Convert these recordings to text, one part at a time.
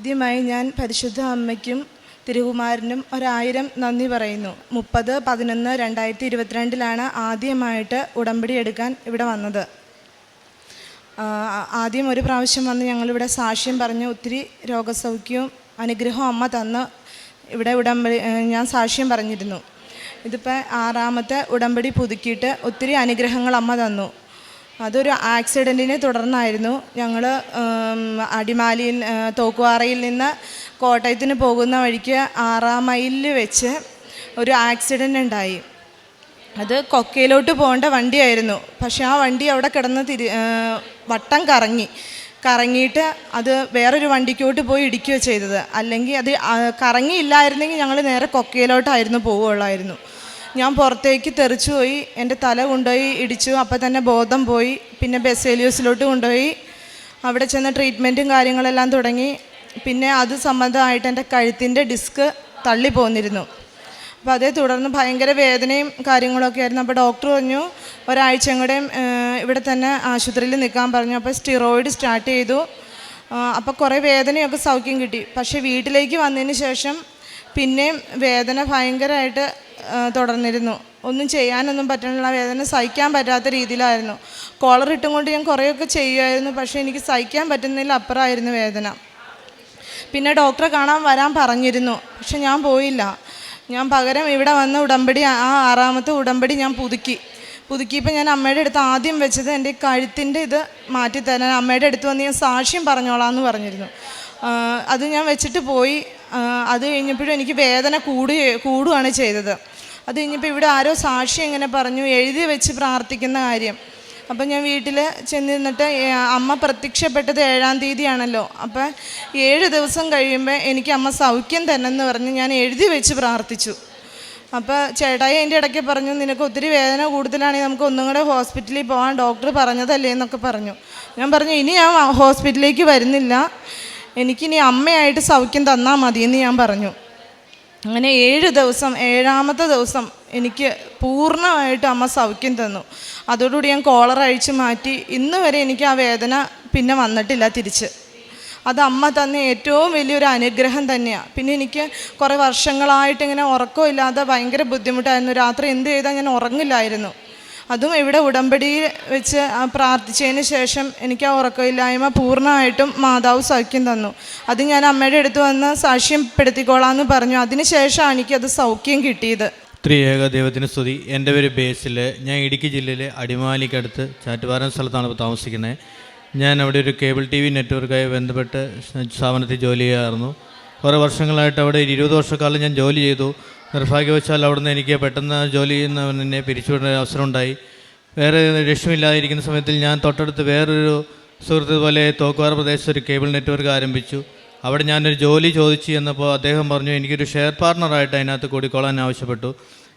ആദ്യമായി ഞാൻ പരിശുദ്ധ അമ്മയ്ക്കും തിരുകുമാരനും ഒരായിരം നന്ദി പറയുന്നു. മുപ്പത് പതിനൊന്ന് രണ്ടായിരത്തി ഇരുപത്തിരണ്ടിലാണ് ആദ്യമായിട്ട് ഉടമ്പടി എടുക്കാൻ ഇവിടെ വന്നത്. ആദ്യം ഒരു പ്രാവശ്യം വന്ന് ഞങ്ങളിവിടെ സാക്ഷ്യം പറഞ്ഞ് ഒത്തിരി രോഗസൗഖ്യവും അനുഗ്രഹവും അമ്മ തന്ന് ഇവിടെ ഉടമ്പടി ഞാൻ സാക്ഷ്യം പറഞ്ഞിരുന്നു. ഇതിപ്പോൾ ആറാമത്തെ ഉടമ്പടി പുതുക്കിയിട്ട് ഒത്തിരി അനുഗ്രഹങ്ങൾ അമ്മ തന്നു. അതൊരു ആക്സിഡന്റിനെ തുടർന്നായിരുന്നു. ഞങ്ങൾ അടിമാലിയിൽ തോക്കുവാറയിൽ നിന്ന് കോട്ടയത്തിന് പോകുന്ന വഴിക്ക് ആറാം മൈലിൽ വെച്ച് ഒരു ആക്സിഡന്റ് ഉണ്ടായി. അത് കൊക്കയിലോട്ട് പോകേണ്ട വണ്ടിയായിരുന്നു. പക്ഷെ ആ വണ്ടി അവിടെ കിടന്ന് തിരി വട്ടം കറങ്ങി. കറങ്ങിയിട്ട് അത് വേറൊരു വണ്ടിക്കോട്ട് പോയി ഇടിക്കുകയോ ചെയ്തത്. അല്ലെങ്കിൽ അത് കറങ്ങിയില്ലായിരുന്നെങ്കിൽ ഞങ്ങൾ നേരെ കൊക്കയിലോട്ടായിരുന്നു പോവുകയുള്ളായിരുന്നു. ഞാൻ പുറത്തേക്ക് തെറിച്ചു പോയി എന്റെ തല കൊണ്ടുപോയി ഇടിച്ചു അപ്പോൾ തന്നെ ബോധം പോയി പിന്നെ ബെസേലിയോസിലോട്ട് കൊണ്ടുപോയി അവിടെ ചെന്ന ട്രീറ്റ്മെന്റും കാര്യങ്ങളെല്ലാം തുടങ്ങി പിന്നെ അത് സംബന്ധമായിട്ട് എന്റെ കഴുത്തിന്റെ ഡിസ്ക് തള്ളി പോന്നിരുന്നു അപ്പോൾ അതേ തുടർന്ന് ഭയങ്കര വേദനയും കാര്യങ്ങളൊക്കെ ആയിരുന്നു. അപ്പോൾ ഡോക്ടർ പറഞ്ഞു ഒരാഴ്ചയും കൂടെ ഇവിടെ തന്നെ ആശുപത്രിയിൽ നിൽക്കാൻ പറഞ്ഞു. അപ്പോൾ സ്റ്റിറോയിഡ് സ്റ്റാർട്ട് ചെയ്തു. അപ്പോൾ കുറേ വേദനയൊക്കെ സൗഖ്യം കിട്ടി. പക്ഷേ വീട്ടിലേക്ക് വന്നതിന് ശേഷം പിന്നെയും വേദന ഭയങ്കരമായിട്ട് തുടർന്നിരുന്നു. ഒന്നും ചെയ്യാനൊന്നും പറ്റുന്നില്ല വേദന സഹിക്കാൻ പറ്റാത്ത രീതിയിലായിരുന്നു. കോളർ ഇട്ടും കൊണ്ട് ഞാൻ കുറേയൊക്കെ ചെയ്യുമായിരുന്നു പക്ഷേ എനിക്ക് സഹിക്കാൻ പറ്റുന്നതിൽ അപ്പുറമായിരുന്നു വേദന. പിന്നെ ഡോക്ടറെ കാണാൻ വരാൻ പറഞ്ഞിരുന്നു പക്ഷെ ഞാൻ പോയില്ല. ഞാൻ പകരം ഇവിടെ വന്ന് ഉടമ്പടി ആ ആറാമത്തെ ഉടമ്പടി ഞാൻ പുതുക്കി. പുതുക്കിയപ്പോൾ ഞാൻ അമ്മയുടെ അടുത്ത് ആദ്യം വെച്ചത് എന്റെ കഴുത്തിന്റെ ഇത് മാറ്റിത്തരാൻ അമ്മയുടെ അടുത്ത് വന്ന് ഞാൻ സാക്ഷ്യം പറഞ്ഞോളാം എന്ന് പറഞ്ഞിരുന്നു. അത് ഞാൻ വെച്ചിട്ട് പോയി. അത് കഴിഞ്ഞപ്പോഴും എനിക്ക് വേദന കൂടുക കൂടുകയാണ് ചെയ്തത്. അത് കഴിഞ്ഞപ്പോൾ ഇവിടെ ആരോ സാക്ഷി എങ്ങനെ പറഞ്ഞു എഴുതി വെച്ച് പ്രാർത്ഥിക്കുന്ന കാര്യം. അപ്പം ഞാൻ വീട്ടിൽ ചെന്നിരുന്നിട്ട് അമ്മ പ്രത്യക്ഷപ്പെട്ടത് ഏഴാം തീയതിയാണല്ലോ. അപ്പം ഏഴ് ദിവസം കഴിയുമ്പോൾ എനിക്ക് അമ്മ സൗഖ്യം തന്നെന്ന് പറഞ്ഞ് ഞാൻ എഴുതി വെച്ച് പ്രാർത്ഥിച്ചു. അപ്പോൾ ചേട്ടായി അതിന്റെ ഇടയ്ക്ക് പറഞ്ഞു നിനക്ക് ഒത്തിരി വേദന കൂടുതലാണെങ്കിൽ നമുക്ക് ഒന്നും കൂടെ ഹോസ്പിറ്റലിൽ പോകാൻ ഡോക്ടർ പറഞ്ഞതല്ലേ? എന്നൊക്കെ പറഞ്ഞു. ഞാൻ പറഞ്ഞു ഇനി ഞാൻ ഹോസ്പിറ്റലിലേക്ക് വരുന്നില്ല. എനിക്കിനി അമ്മയായിട്ട് സൗഖ്യം തന്നാൽ മതി എന്ന് ഞാൻ പറഞ്ഞു. അങ്ങനെ ഏഴ് ദിവസം ഏഴാമത്തെ ദിവസം എനിക്ക് പൂർണമായിട്ട് അമ്മ സൗഖ്യം തന്നു. അതോടുകൂടി ഞാൻ കോളർ അഴിച്ചു മാറ്റി. ഇന്ന് വരെ എനിക്ക് ആ വേദന പിന്നെ വന്നിട്ടില്ല തിരിച്ച്. അത് അമ്മ തന്ന ഏറ്റവും വലിയൊരു അനുഗ്രഹം തന്നെയാണ് പിന്നെ എനിക്ക് കുറേ വർഷങ്ങളായിട്ട് ഇങ്ങനെ ഉറക്കമില്ലാതെ ഭയങ്കര ബുദ്ധിമുട്ടായിരുന്നു. രാത്രി എന്ത് ചെയ്താൽ ഞാൻ ഉറങ്ങില്ലായിരുന്നു. അതും ഇവിടെ ഉടമ്പടി വെച്ച് പ്രാർത്ഥിച്ചതിന് ശേഷം എനിക്ക് ആ ഉറക്കമില്ലായ്മ പൂർണമായിട്ടും മാതാവ് സൗഖ്യം തന്നു. അത് ഞാൻ അമ്മയുടെ അടുത്ത് വന്ന് സാക്ഷ്യപ്പെടുത്തിക്കോളാം പെടുത്തിക്കോളാന്ന് പറഞ്ഞു. അതിന് ശേഷമാണ് അത് സൗഖ്യം കിട്ടിയത്. ത്രിയേക ദൈവത്തിന് സ്തുതി. എന്റെ പേര് ബേസിൽ ഞാൻ ഇടുക്കി ജില്ലയിലെ അടിമാലിക്കടുത്ത് ചാറ്റുപാറ സ്ഥലത്താണ് ഇപ്പോൾ താമസിക്കുന്നത്. ഞാൻ അവിടെ ഒരു കേബിൾ ടി വി നെറ്റ്വർക്കായി ബന്ധപ്പെട്ട് സ്ഥാപനത്തിൽ ജോലി ചെയ്യാറുന്നു. കുറേ വർഷങ്ങളായിട്ട് അവിടെ ഇരുപത് വർഷക്കാലം ഞാൻ ജോലി ചെയ്തു. നിർഭാഗ്യവശാൽ അവിടുന്ന് എനിക്ക് പെട്ടെന്ന് ജോലി എന്നെ പിരിച്ചുവിടുന്ന അവസരം ഉണ്ടായി. വേറെ ലക്ഷ്യമില്ലാതിരിക്കുന്ന സമയത്തിൽ ഞാൻ തൊട്ടടുത്ത് വേറൊരു സുഹൃത്ത് പോലെ തോക്കുവാറ പ്രദേശത്ത് ഒരു കേബിൾ നെറ്റ്വർക്ക് ആരംഭിച്ചു. അവിടെ ഞാനൊരു ജോലി ചോദിച്ചു എന്നപ്പോൾ അദ്ദേഹം പറഞ്ഞു എനിക്കൊരു ഷെയർ പാർട്ണറായിട്ട് അതിനകത്ത് കൂടിക്കോളാൻ ആവശ്യപ്പെട്ടു.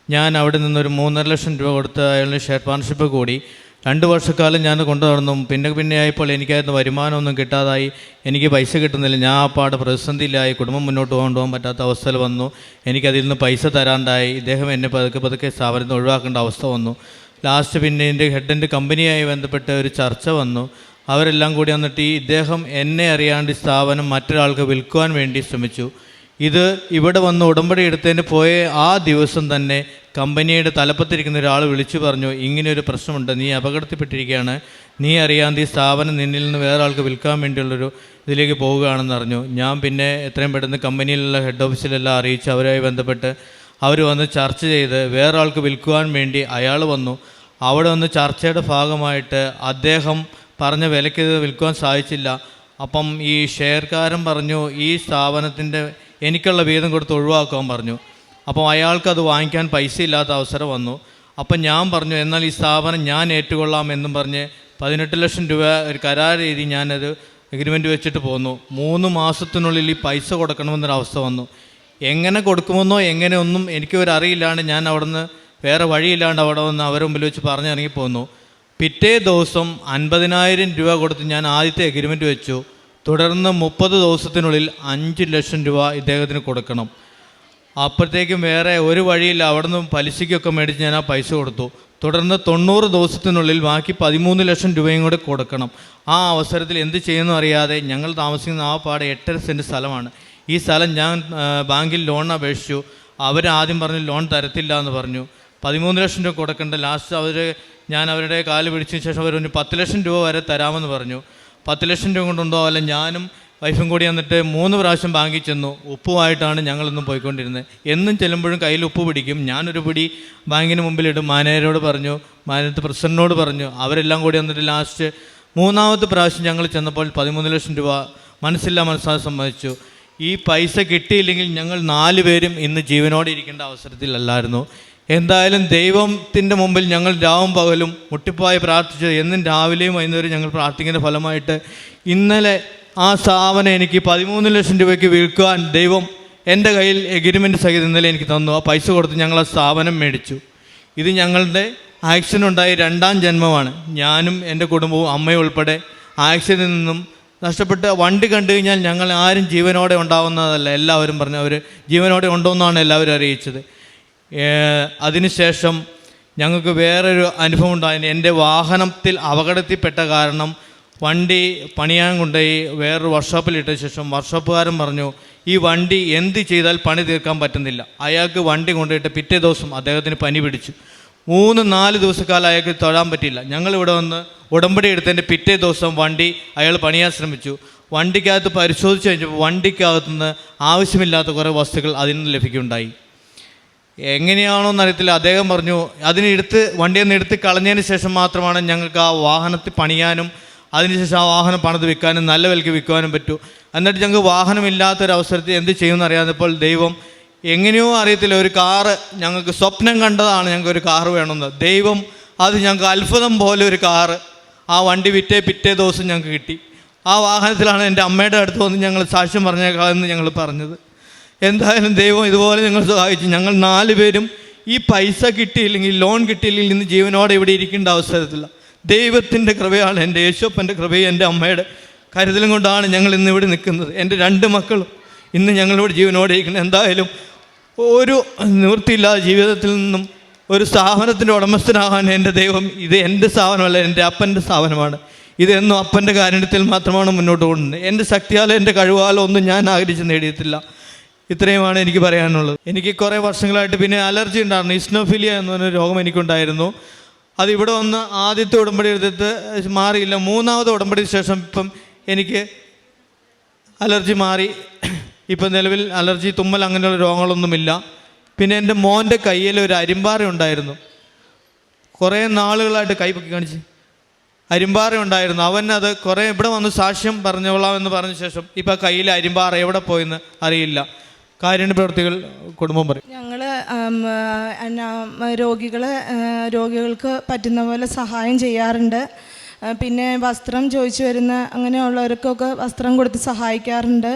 ഞാൻ അവിടെ നിന്നൊരു മൂന്നര ലക്ഷം രൂപ കൊടുത്ത് അയാളുടെ ഷെയർ പാർട്ണർഷിപ്പ് കൂടി. രണ്ട് വർഷക്കാലം ഞാൻ കൊണ്ടു നടന്നു. പിന്നെ പിന്നെ ആയപ്പോൾ എനിക്കായിരുന്നു വരുമാനമൊന്നും കിട്ടാതായി. എനിക്ക് പൈസ കിട്ടുന്നില്ല. ഞാൻ ആ പാട് പ്രതിസന്ധിയിലായി. കുടുംബം മുന്നോട്ട് കൊണ്ടുപോകാൻ പറ്റാത്ത അവസ്ഥയിൽ വന്നു. എനിക്കതിൽ നിന്ന് പൈസ തരാണ്ടായി. ഇദ്ദേഹം എന്നെ പതുക്കെ പതുക്കെ സ്ഥാപനത്തിൽ ഒഴിവാക്കേണ്ട അവസ്ഥ വന്നു. ലാസ്റ്റ് പിന്നെ എന്റെ ഹെഡിന്റെ കമ്പനിയായി ബന്ധപ്പെട്ട് ഒരു ചർച്ച വന്നു. അവരെല്ലാം കൂടി വന്നിട്ട് ഈ ഇദ്ദേഹം എന്നെ അറിയാണ്ട് സ്ഥാപനം മറ്റൊരാൾക്ക് വിൽക്കുവാൻ വേണ്ടി ശ്രമിച്ചു. ഇത് ഇവിടെ വന്ന് ഉടമ്പടി എടുത്തതിന് പോയ ആ ദിവസം തന്നെ കമ്പനിയുടെ തലപ്പത്തിരിക്കുന്ന ഒരാൾ വിളിച്ചു പറഞ്ഞു ഇങ്ങനെ ഒരു പ്രശ്നമുണ്ട് നീ അപകടത്തിൽപ്പെട്ടിരിക്കുകയാണ്. നീ അറിയാതെ ഈ സ്ഥാപനം നിന്നിൽ നിന്ന് വേറെ ആൾക്ക് വിൽക്കാൻ വേണ്ടിയുള്ളൊരു ഇതിലേക്ക് പോവുകയാണെന്ന് അറിഞ്ഞു. ഞാൻ പിന്നെ എത്രയും പെട്ടെന്ന് കമ്പനിയിലുള്ള ഹെഡ് ഓഫീസിലെല്ലാം അറിയിച്ച് അവരുമായി ബന്ധപ്പെട്ട് അവർ വന്ന് ചർച്ച ചെയ്ത് വേറെ ആൾക്ക് വിൽക്കുവാൻ വേണ്ടി അയാൾ വന്നു. അവിടെ വന്ന് ചർച്ചയുടെ ഭാഗമായിട്ട് അദ്ദേഹം പറഞ്ഞ വിലയ്ക്ക് വിൽക്കുവാൻ സാധിച്ചില്ല. അപ്പം ഈ ഷെയർക്കാരൻ പറഞ്ഞു ഈ സ്ഥാപനത്തിന്റെ എനിക്കുള്ള വീതം കൊടുത്ത് ഒഴിവാക്കാൻ പറഞ്ഞു. അപ്പോൾ അയാൾക്കത് വാങ്ങിക്കാൻ പൈസ ഇല്ലാത്ത അവസരം വന്നു. അപ്പം ഞാൻ പറഞ്ഞു എന്നാൽ ഈ സ്ഥാപനം ഞാൻ ഏറ്റുകൊള്ളാം എന്നും പറഞ്ഞ് പതിനെട്ട് ലക്ഷം രൂപ ഒരു കരാർ എഴുതി ഞാനത് എഗ്രിമെന്റ് വെച്ചിട്ട് പോന്നു. മൂന്ന് മാസത്തിനുള്ളിൽ ഈ പൈസ കൊടുക്കണമെന്നൊരവസ്ഥ വന്നു. എങ്ങനെ കൊടുക്കുമെന്നോ എങ്ങനെ ഒന്നും എനിക്ക് ഒരു അറിയില്ലാണ്ട് ഞാൻ അവിടുന്ന് വേറെ വഴിയില്ലാണ്ട് അവിടെ വന്ന് അവരെ മുമ്പിൽ വെച്ച് പറഞ്ഞിറങ്ങി പോന്നു പിറ്റേ ദിവസം അൻപതിനായിരം രൂപ കൊടുത്ത് ഞാൻ ആദ്യത്തെ എഗ്രിമെന്റ് വെച്ചു. തുടർന്ന് മുപ്പത് ദിവസത്തിനുള്ളിൽ അഞ്ച് ലക്ഷം രൂപ ഇദ്ദേഹത്തിന് കൊടുക്കണം. അപ്പോഴത്തേക്കും വേറെ ഒരു വഴിയില്ല. അവിടെ നിന്ന് പലിശയ്ക്കൊക്കെ മേടിച്ച് ഞാൻ ആ പൈസ കൊടുത്തു. തുടർന്ന് തൊണ്ണൂറ് ദിവസത്തിനുള്ളിൽ ബാക്കി പതിമൂന്ന് ലക്ഷം രൂപയും കൂടെ കൊടുക്കണം. ആ അവസരത്തിൽ എന്ത് ചെയ്യുന്നു അറിയാതെ ഞങ്ങൾ താമസിക്കുന്ന ആ പാടെ എട്ടര സെന്റ് സ്ഥലമാണ്. ഈ സ്ഥലം ഞാൻ ബാങ്കിൽ ലോൺ അപേക്ഷിച്ചു. അവർ ആദ്യം പറഞ്ഞു ലോൺ തരത്തില്ല എന്ന് പറഞ്ഞു. പതിമൂന്ന് ലക്ഷം രൂപ കൊടുക്കേണ്ട. ലാസ്റ്റ് അവർ ഞാൻ അവരുടെ കാൽ പിടിച്ചതിന് ശേഷം അവർ പത്ത് ലക്ഷം രൂപ വരെ തരാമെന്ന് പറഞ്ഞു. പത്ത് ലക്ഷം രൂപ കൊണ്ടുണ്ടോ? അല്ല ഞാനും വൈഫും കൂടി വന്നിട്ട് മൂന്ന് പ്രാവശ്യം ബാങ്കിൽ ചെന്നു. ഉപ്പുമായിട്ടാണ് ഞങ്ങളൊന്നും പോയിക്കൊണ്ടിരുന്നത്. എന്നും ചെല്ലുമ്പോഴും കയ്യിൽ ഉപ്പ് പിടിക്കും. ഞാനൊരു പിടി ബാങ്കിന് മുമ്പിലിടും. മാനേജരോട് പറഞ്ഞു മാനേജർ പ്രസിഡന്റിനോട് പറഞ്ഞു. അവരെല്ലാം കൂടി വന്നിട്ട് ലാസ്റ്റ് മൂന്നാമത്തെ പ്രാവശ്യം ഞങ്ങൾ ചെന്നപ്പോൾ പതിമൂന്ന് ലക്ഷം രൂപ മനസ്സില്ല മനസ്സാതെ സമ്മതിച്ചു. ഈ പൈസ കിട്ടിയില്ലെങ്കിൽ ഞങ്ങൾ നാല് പേരും ഇന്ന് ജീവനോടെ ഇരിക്കേണ്ട അവസരത്തിലല്ലായിരുന്നു. എന്തായാലും ദൈവത്തിന്റെ മുമ്പിൽ ഞങ്ങൾ രാവും പകലും മുട്ടിപ്പായി പ്രാർത്ഥിച്ചത് എന്നും രാവിലെയും വൈകുന്നേരം ഞങ്ങൾ പ്രാർത്ഥിക്കുന്ന ഫലമായിട്ട് ഇന്നലെ ആ സ്ഥാപനം എനിക്ക് പതിമൂന്ന് ലക്ഷം രൂപയ്ക്ക് വിൽക്കുവാൻ ദൈവം എന്റെ കയ്യിൽ എഗ്രിമെന്റ് സഹിതം ഇന്നലെ എനിക്ക് തന്നു. ആ പൈസ കൊടുത്ത് ഞങ്ങൾ ആ സ്ഥാപനം മേടിച്ചു. ഇത് ഞങ്ങളുടെ ആക്സിഡന്റ് ഉണ്ടായ രണ്ടാം ജന്മമാണ്. ഞാനും എന്റെ കുടുംബവും അമ്മയും ഉൾപ്പെടെ ആക്സിഡന്റിൽ നിന്നും നഷ്ടപ്പെട്ട് വണ്ടി കണ്ടു കഴിഞ്ഞാൽ ഞങ്ങൾ ആരും ജീവനോടെ ഉണ്ടാവുന്നതല്ല. എല്ലാവരും പറഞ്ഞു അവർ ജീവനോടെ ഉണ്ടോ എന്നാണ് എല്ലാവരും അറിയിച്ചത്. അതിനുശേഷം ഞങ്ങൾക്ക് വേറൊരു അനുഭവം ഉണ്ടായിരുന്നു എന്റെ വാഹനത്തിൽ അപകടത്തിൽപ്പെട്ട കാരണം വണ്ടി പണിയാൻ കൊണ്ടുപോയി വേറൊരു വർക്ക്ഷോപ്പിൽ ഇട്ട ശേഷം വർക്ക്ഷോപ്പുകാരൻ പറഞ്ഞു ഈ വണ്ടി എന്ത് ചെയ്താൽ പണി തീർക്കാൻ പറ്റുന്നില്ല. അയാൾക്ക് വണ്ടി കൊണ്ടുപോയിട്ട് പിറ്റേ ദിവസം അദ്ദേഹത്തിന് പനി പിടിച്ചു. മൂന്ന് നാല് ദിവസക്കാലം അയാൾക്ക് തൊഴാൻ പറ്റിയില്ല. ഞങ്ങളിവിടെ വന്ന് ഉടമ്പടി എടുത്തതിന്റെ പിറ്റേ ദിവസം വണ്ടി അയാൾ പണിയാൻ ശ്രമിച്ചു. വണ്ടിക്കകത്ത് പരിശോധിച്ച് കഴിഞ്ഞപ്പോൾ വണ്ടിക്കകത്തുനിന്ന് ആവശ്യമില്ലാത്ത കുറേ വസ്തുക്കൾ അതിൽ നിന്ന് ലഭിക്കുകയുണ്ടായി. എങ്ങനെയാണോ എന്നറിയത്തില്ല അദ്ദേഹം പറഞ്ഞു അതിനെടുത്ത് വണ്ടിയിൽ നിന്ന് എടുത്ത് കളഞ്ഞതിന് ശേഷം മാത്രമാണ് ഞങ്ങൾക്ക് ആ വാഹനത്തിൽ പണിയാനും അതിനുശേഷം ആ വാഹനം പണത് വിൽക്കാനും നല്ല വിലയ്ക്ക് വിൽക്കാനും പറ്റൂ. എന്നിട്ട് ഞങ്ങൾക്ക് വാഹനമില്ലാത്തൊരവസരത്തിൽ എന്ത് ചെയ്യുമെന്ന് അറിയാത്തപ്പോൾ ദൈവം എങ്ങനെയോ അറിയത്തില്ല ഒരു കാറ് ഞങ്ങൾക്ക് സ്വപ്നം കണ്ടതാണ് ഞങ്ങൾക്ക് ഒരു കാറ് വേണമെന്ന്. ദൈവം അത് ഞങ്ങൾക്ക് അത്ഭുതം പോലെ ഒരു കാറ് ആ വണ്ടി വിറ്റേ പിറ്റേ ദിവസം ഞങ്ങൾക്ക് കിട്ടി. ആ വാഹനത്തിലാണ് എന്റെ അമ്മയുടെ അടുത്ത് വന്ന് ഞങ്ങൾ സാക്ഷ്യം പറഞ്ഞേക്കാമെന്ന് ഞങ്ങൾ പറഞ്ഞത്. എന്തായാലും ദൈവം ഇതുപോലെ ഞങ്ങൾ സഹായിച്ചു. ഞങ്ങൾ നാല് പേരും ഈ പൈസ കിട്ടിയില്ലെങ്കിൽ ലോൺ കിട്ടിയില്ലെങ്കിൽ ഇന്ന് ജീവനോടെ ഇവിടെ ഇരിക്കേണ്ട അവസരത്തില്ല. ദൈവത്തിന്റെ കൃപയാണ് എന്റെ യേശോപ്പന്റെ കൃപയും എന്റെ അമ്മയുടെ കരുതലും കൊണ്ടാണ് ഞങ്ങൾ ഇന്ന് ഇവിടെ നിൽക്കുന്നത്. എന്റെ രണ്ട് മക്കളും ഇന്ന് ഞങ്ങളിവിടെ ജീവനോടെ ഇരിക്കുന്നത് എന്തായാലും ഒരു നിവൃത്തിയില്ലാതെ ജീവിതത്തിൽ നിന്നും ഒരു സ്ഥാപനത്തിന്റെ ഉടമസ്ഥനാകാൻ എന്റെ ദൈവം ഇത് എന്റെ സ്ഥാപനമല്ല എന്റെ അപ്പന്റെ സ്ഥാപനമാണ്. ഇതെന്നും അപ്പന്റെ കാര്യത്തിൽ മാത്രമാണ് മുന്നോട്ട് പോകുന്നത്. എന്റെ ശക്തിയാലോ എന്റെ കഴിവാലോ ഒന്നും ഞാൻ ആഗ്രഹിച്ച് നേടിയിട്ടില്ല. ഇത്രയുമാണ് എനിക്ക് പറയാനുള്ളത്. എനിക്ക് കുറേ വർഷങ്ങളായിട്ട് പിന്നെ അലർജി ഉണ്ടായിരുന്നു. ഇസ്നോഫിലിയ എന്ന് പറഞ്ഞ രോഗം എനിക്കുണ്ടായിരുന്നു. അത് ഇവിടെ വന്ന് ആദ്യത്തെ ഉടമ്പടി എടുത്തിട്ട് മാറിയില്ല. മൂന്നാമത്തെ ഉടമ്പടി ശേഷം ഇപ്പം എനിക്ക് അലർജി മാറി. ഇപ്പം നിലവിൽ അലർജി തുമ്മൽ അങ്ങനെയുള്ള രോഗങ്ങളൊന്നുമില്ല. പിന്നെ എന്റെ മോന്റെ കയ്യിൽ ഒരു അരിമ്പാറ ഉണ്ടായിരുന്നു. കുറേ നാളുകളായിട്ട് കൈ പൊക്കി കാണിച്ച്. അരിമ്പാറ ഉണ്ടായിരുന്നു. അവൻ അത് കുറേ ഇവിടെ വന്ന് സാക്ഷ്യം പറഞ്ഞോളാം എന്ന് പറഞ്ഞ ശേഷം ഇപ്പം കയ്യിൽ അരിമ്പാറ എവിടെ പോയെന്ന് അറിയില്ല. കാരുണ്യ പ്രവർത്തികൾ കുടുംബം പറയും. ഞങ്ങൾ രോഗികൾ രോഗികൾക്ക് പറ്റുന്ന പോലെ സഹായം ചെയ്യാറുണ്ട്. പിന്നെ വസ്ത്രം ചോദിച്ചു വരുന്ന അങ്ങനെയുള്ളവർക്കൊക്കെ വസ്ത്രം കൊടുത്ത് സഹായിക്കാറുണ്ട്.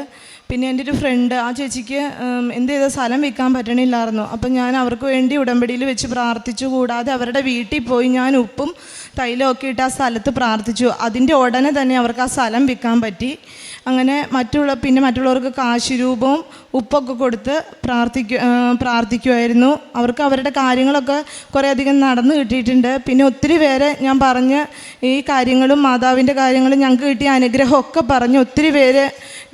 പിന്നെ എന്റെ ഒരു ഫ്രണ്ട് ആ ചേച്ചിക്ക് എന്ത് ചെയ്ത സ്ഥലം വിൽക്കാൻ പറ്റണില്ലായിരുന്നു. അപ്പം ഞാൻ അവർക്ക് വേണ്ടി ഉടമ്പടിയിൽ വെച്ച് പ്രാർത്ഥിച്ചു. കൂടാതെ അവരുടെ വീട്ടിൽ പോയി ഞാൻ ഉപ്പും തൈലമൊക്കെ ഇട്ട് ആ സ്ഥലത്ത് പ്രാർത്ഥിച്ചു. അതിന്റെ ഉടനെ തന്നെ അവർക്ക് ആ സ്ഥലം വിൽക്കാൻ പറ്റി. അങ്ങനെ മറ്റുള്ള പിന്നെ മറ്റുള്ളവർക്ക് കാശ് രൂപവും ഉപ്പൊക്കെ കൊടുത്ത് പ്രാർത്ഥിക്കു പ്രാർത്ഥിക്കുമായിരുന്നു അവർക്ക് അവരുടെ കാര്യങ്ങളൊക്കെ കുറേ അധികം നടന്നു കിട്ടിയിട്ടുണ്ട്. പിന്നെ ഒത്തിരി പേരെ ഞാൻ പറഞ്ഞ് ഈ കാര്യങ്ങളും മാതാവിന്റെ കാര്യങ്ങളും ഞങ്ങൾക്ക് കിട്ടിയ അനുഗ്രഹമൊക്കെ പറഞ്ഞ് ഒത്തിരി പേര്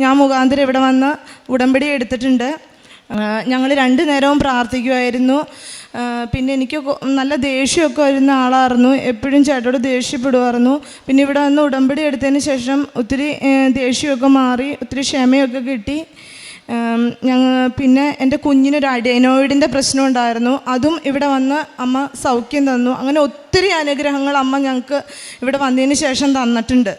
ഞാൻ മുഖാന്തരം ഇവിടെ വന്ന് ഉടമ്പടി എടുത്തിട്ടുണ്ട്. ഞങ്ങൾ രണ്ടു നേരവും പ്രാർത്ഥിക്കുമായിരുന്നു പിന്നെ എനിക്ക് നല്ല ദേഷ്യമൊക്കെ വരുന്ന ആളായിരുന്നു. എപ്പോഴും ചേട്ടോട് ദേഷ്യപ്പെടുമായിരുന്നു പിന്നെ ഇവിടെ വന്ന് ഉടമ്പടി എടുത്തതിന് ശേഷം ഒത്തിരി ദേഷ്യമൊക്കെ മാറി ഒത്തിരി ക്ഷമയൊക്കെ കിട്ടി. ഞങ്ങൾ പിന്നെ എന്റെ കുഞ്ഞിനൊരു അഡേനോയിഡിന്റെ പ്രശ്നം ഉണ്ടായിരുന്നു. അതും ഇവിടെ വന്ന് അമ്മ സൗഖ്യം തന്നു. അങ്ങനെ ഒത്തിരി അനുഗ്രഹങ്ങൾ അമ്മ ഞങ്ങൾക്ക് ഇവിടെ വന്നതിന് ശേഷം തന്നിട്ടുണ്ട്.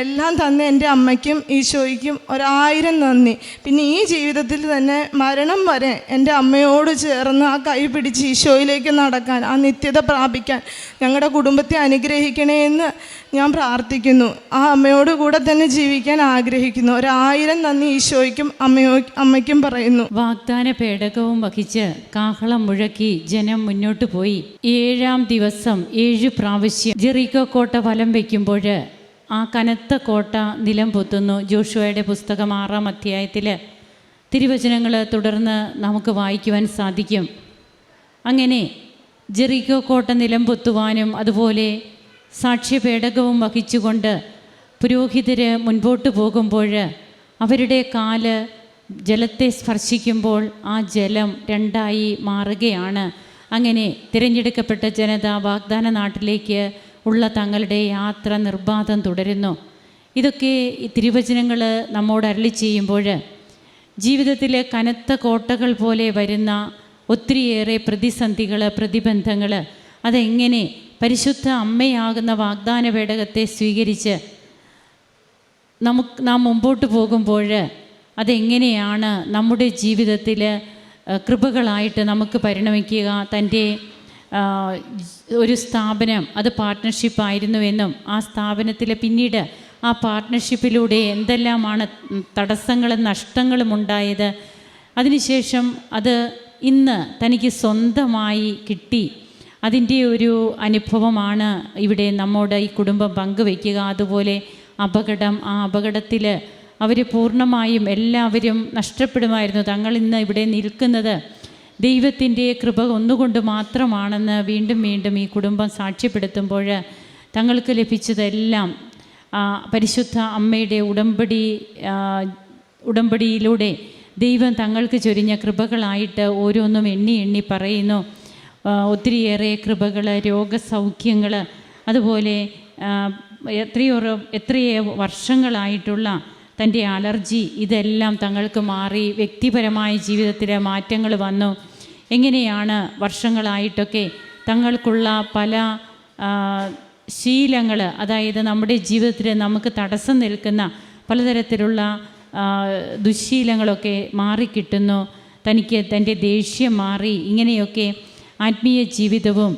എല്ലാം തന്ന എന്റെ അമ്മയ്ക്കും ഈശോയ്ക്കും ഒരായിരം നന്ദി. പിന്നെ ഈ ജീവിതത്തിൽ തന്നെ മരണം വരെ എന്റെ അമ്മയോട് ചേർന്ന് ആ കൈ പിടിച്ച് ഈശോയിലേക്ക് നടക്കാൻ ആ നിത്യത പ്രാപിക്കാൻ ഞങ്ങളുടെ കുടുംബത്തെ അനുഗ്രഹിക്കണേ എന്ന് ഞാൻ പ്രാർത്ഥിക്കുന്നു. ആ അമ്മയോട് കൂടെ തന്നെ ജീവിക്കാൻ ആഗ്രഹിക്കുന്നു. ഒരായിരം നന്ദി ഈശോയ്ക്കും അമ്മയോ അമ്മയ്ക്കും പറയുന്നു. വാഗ്ദാന പേടകവും വഹിച്ച് കാഹളം മുഴക്കി ജനം മുന്നോട്ട് പോയി. ഏഴാം ദിവസം ഏഴ് പ്രാവശ്യം ജെറിക്കോ കോട്ട വലം വയ്ക്കുമ്പോൾ ആ കനത്ത കോട്ട നിലം പൊത്തുന്നു. ജോഷുവയുടെ പുസ്തകം ആറാം അധ്യായത്തിൽ തിരുവചനങ്ങൾ തുടർന്ന് നമുക്ക് വായിക്കുവാൻ സാധിക്കും. അങ്ങനെ ജെറിക്കോ കോട്ട നിലം പൊത്തുവാനും അതുപോലെ സാക്ഷ്യപേടകവും വഹിച്ചുകൊണ്ട് പുരോഹിതർ മുൻപോട്ട് പോകുമ്പോൾ അവരുടെ കാൽ ജലത്തെ സ്പർശിക്കുമ്പോൾ ആ ജലം രണ്ടായി മാറുകയാണ്. അങ്ങനെ തിരഞ്ഞെടുക്കപ്പെട്ട ജനത വാഗ്ദാന നാട്ടിലേക്ക് ഉള്ള തങ്ങളുടെ യാത്ര നിർബാധം തുടരുന്നു. ഇതൊക്കെ തിരുവചനങ്ങൾ നമ്മോട് അരളി ചെയ്യുമ്പോൾ ജീവിതത്തിലെ കനത്ത കോട്ടകൾ പോലെ വരുന്ന ഒത്തിരിയേറെ പ്രതിസന്ധികൾ പ്രതിബന്ധങ്ങൾ അതെങ്ങനെ പരിശുദ്ധ അമ്മയാകുന്ന വാഗ്ദാന പേടകത്തെ സ്വീകരിച്ച് നമുക്ക് നാം മുമ്പോട്ട് പോകുമ്പോൾ അതെങ്ങനെയാണ് നമ്മുടെ ജീവിതത്തിൽ കൃപകളായിട്ട് നമുക്ക് പരിണമിക്കുക തന്റെ ഒരു സ്ഥാപനം അത് പാർട്ട്ണർഷിപ്പായിരുന്നുവെന്നും ആ സ്ഥാപനത്തിൽ പിന്നീട് ആ പാർട്ട്ണർഷിപ്പിലൂടെ എന്തെല്ലാമാണ് തടസ്സങ്ങളും നഷ്ടങ്ങളും ഉണ്ടായത്? അതിനുശേഷം അത് ഇന്ന് തനിക്ക് സ്വന്തമായി കിട്ടി. അതിന്റെ ഒരു അനുഭവമാണ് ഇവിടെ നമ്മോട് ഈ കുടുംബം പങ്കുവയ്ക്കുക. അതുപോലെ അപകടം ആ അപകടത്തിൽ അവർ പൂർണമായും എല്ലാവരും നഷ്ടപ്പെടുമായിരുന്നു. തങ്ങൾ ഇന്ന് ഇവിടെ നിൽക്കുന്നത് ദൈവത്തിന്റെ കൃപ ഒന്നുകൊണ്ട് മാത്രമാണെന്ന് വീണ്ടും വീണ്ടും ഈ കുടുംബം സാക്ഷ്യപ്പെടുത്തുമ്പോൾ തങ്ങൾക്ക് ലഭിച്ചതെല്ലാം പരിശുദ്ധ അമ്മയുടെ ഉടമ്പടി ഉടമ്പടിയിലൂടെ ദൈവം തങ്ങൾക്ക് ചൊരിഞ്ഞ കൃപകളായിട്ട് ഓരോന്നും എണ്ണി എണ്ണി പറയുന്നു. ഒത്തിരിയേറെ കൃപകൾ രോഗസൗഖ്യങ്ങൾ അതുപോലെ എത്രയോ എത്രയോ വർഷങ്ങളായിട്ടുള്ള തന്റെ അലർജി ഇതെല്ലാം തങ്ങൾക്ക് മാറി വ്യക്തിപരമായ ജീവിതത്തിലെ മാറ്റങ്ങൾ വന്നു. എങ്ങനെയാണ് വർഷങ്ങളായിട്ടൊക്കെ തങ്ങൾക്കുള്ള പല ശീലങ്ങൾ അതായത് നമ്മുടെ ജീവിതത്തിൽ നമുക്ക് തടസ്സം നിൽക്കുന്ന പലതരത്തിലുള്ള ദുശ്ശീലങ്ങളൊക്കെ മാറിക്കിട്ടുന്നു. തനിക്ക് തന്റെ ദേഷ്യം മാറി ഇങ്ങനെയൊക്കെ ആത്മീയ ജീവിതവും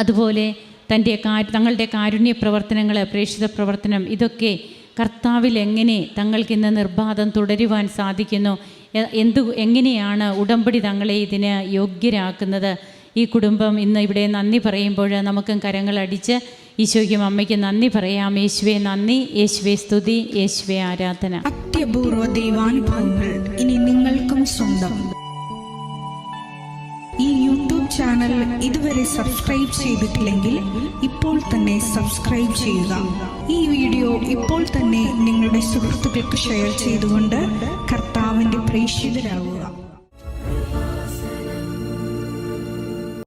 അതുപോലെ തന്റെ തങ്ങളുടെ കാരുണ്യ പ്രവർത്തനങ്ങൾ പ്രേക്ഷിത പ്രവർത്തനം ഇതൊക്കെ കർത്താവിൽ എങ്ങനെ തങ്ങൾക്ക് ഇന്ന് നിർബാധം തുടരുവാൻ സാധിക്കുന്നു? എന്തു എങ്ങനെയാണ് ഉടമ്പടി തങ്ങളെ ഇതിന് യോഗ്യരാക്കുന്നത്? ഈ കുടുംബം ഇന്ന് ഇവിടെ നന്ദി പറയുമ്പോൾ നമുക്കും കരങ്ങളടിച്ച് ഈശോയ്ക്കും അമ്മയ്ക്കും നന്ദി പറയാം. യേശുവെ നന്ദി. യേശുവെ സ്തുതി. യേശുവെ ആരാധന. അത്യപൂർവ ദൈവാനുഭവങ്ങൾ ഇനി നിങ്ങൾക്കും സ്വന്തം. ഈ യൂട്യൂബ് ചാനൽ ഇതുവരെ സബ്സ്ക്രൈബ് ചെയ്തിട്ടില്ലെങ്കിൽ ഇപ്പോൾ തന്നെ സബ്സ്ക്രൈബ് ചെയ്യുക. ഈ വീഡിയോ ഇപ്പോൾ തന്നെ നിങ്ങളുടെ സുഹൃത്തുക്കൾക്ക് ഷെയർ ചെയ്തുകൊണ്ട് preenchido nela.